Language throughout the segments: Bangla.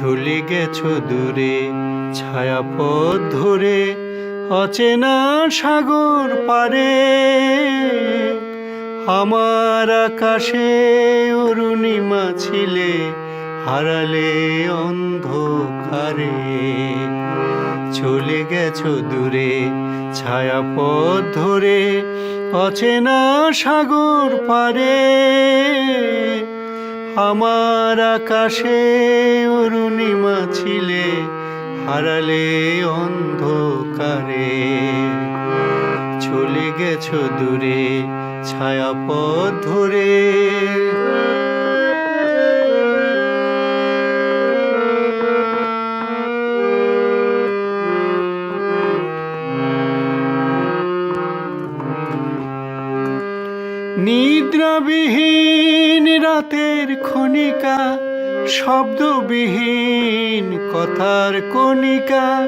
চলে গেছো দূরে, ছায়াপথ ধরে, অচেনা সাগর পারে। আমার আকাশে অরুণিমা ছিলে হারালে অন্ধকারে। চলে গেছো দূরে, ছায়াপথ ধরে, অচেনা সাগর পারে। আমার আকাশে অরুণিমা ছিলে হারালে অন্ধকারে। চলে গেছো দূরে ছায়াপথ ধরে। নিদ্রাবিহীন রাতের ক্ষণিকা শব্দবিহীন কথার কণিকা,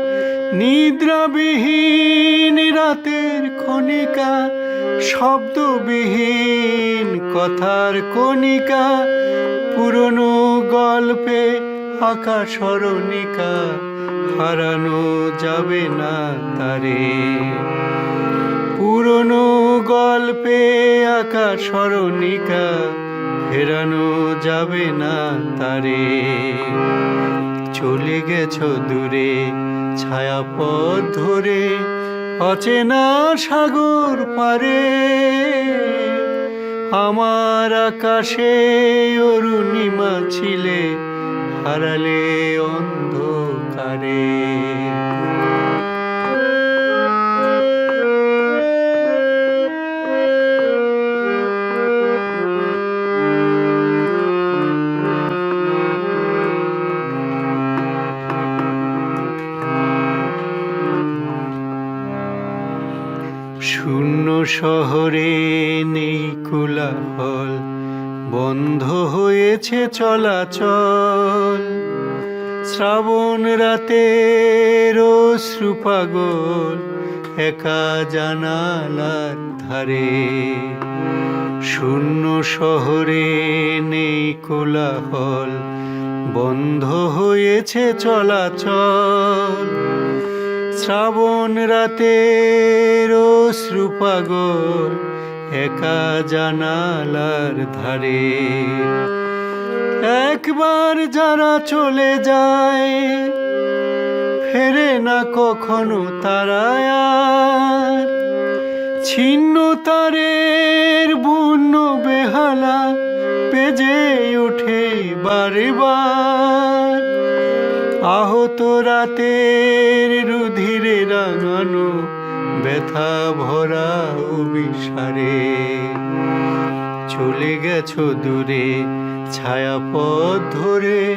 নিদ্রাবিহীন রাতের ক্ষণিকা শব্দবিহীন কথার কণিকা, পুরনো গল্পে আঁকা হারানো যাবে না তারে। পুরনো গল্পে আঁকা ফেরানো যাবে না তারে। চলে গেছ দূরে ছায়া পথ ধরে, অচেনা সাগর পারে। আমার আকাশে অরুণিমা ছিলে, হারালে অন্ধকারে শহরে নেই কোলাহল, বন্ধ হয়েছে চলাচল। শ্রাবণ রাতের শ্রুপাগল একা জানালার ধারে। শূন্য শহরে নেই কোলাহল, বন্ধ হয়েছে চলাচল। শ্রাবণ রাতের শ্রুপাগল একা জানালার ধারে। একবার যারা চলে যায়, ফেরে না কখনো তারা ছিন্ন তারের বন্য বেহালা, পেজে ওঠে বারে বার। আহত রাতের রুধিরে রাঙানো ব্যথা ভরা অভিসারে। চলে গেছো দূরে, ছায়াপথ ধরে,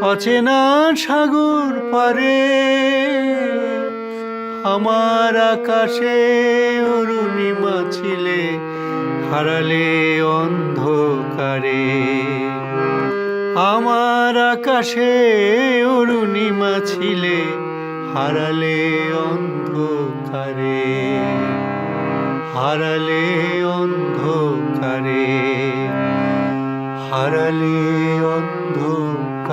অচেনা সাগর পারে। আমার আকাশে অরুণিমা ছিলে হারালে অন্ধকারে। আমার আকাশে অরুণিমা ছিলে হারালে অন্ধকারে হারালে অন্ধকারে হারালে অন্ধকারে।